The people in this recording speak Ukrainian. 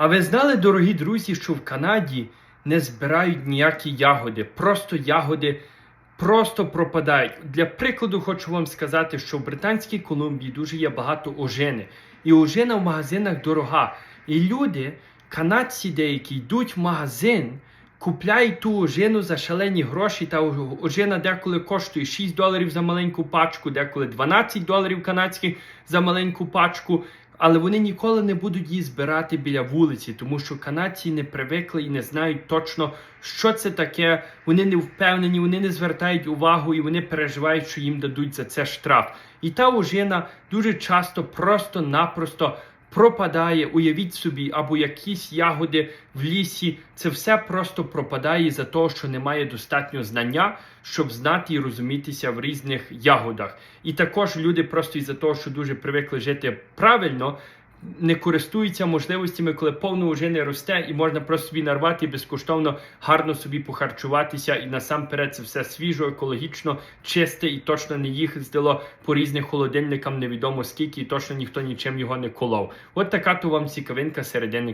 А ви знали, дорогі друзі, що в Канаді не збирають ніякі ягоди, просто ягоди просто пропадають. Для прикладу хочу вам сказати, що в Британській Колумбії дуже є багато ожини. І ожина в магазинах дорога. І люди, канадці деякі, йдуть в магазин, купляють ту ожину за шалені гроші. Та ожина деколи коштує 6 доларів за маленьку пачку, деколи 12 доларів канадських за маленьку пачку. Але вони ніколи не будуть її збирати біля вулиці, тому що канадці не привикли і не знають точно, що це таке. Вони не впевнені, вони не звертають увагу і вони переживають, що їм дадуть за це штраф. І та ужина дуже часто просто-напросто пропадає. Уявіть собі, або якісь ягоди в лісі. Це все просто пропадає за того, що немає достатньо знання, щоб знати і розумітися в різних ягодах. І також люди просто із-за того, що дуже привикли жити правильно. Не користуються можливостями, коли повно ожини росте, і можна просто собі нарвати безкоштовно гарно собі похарчуватися. І насамперед це все свіжо, екологічно, чисте і точно не їздило по різних холодильникам, невідомо скільки, і точно ніхто нічим його не колов. От така то вам цікавинка середини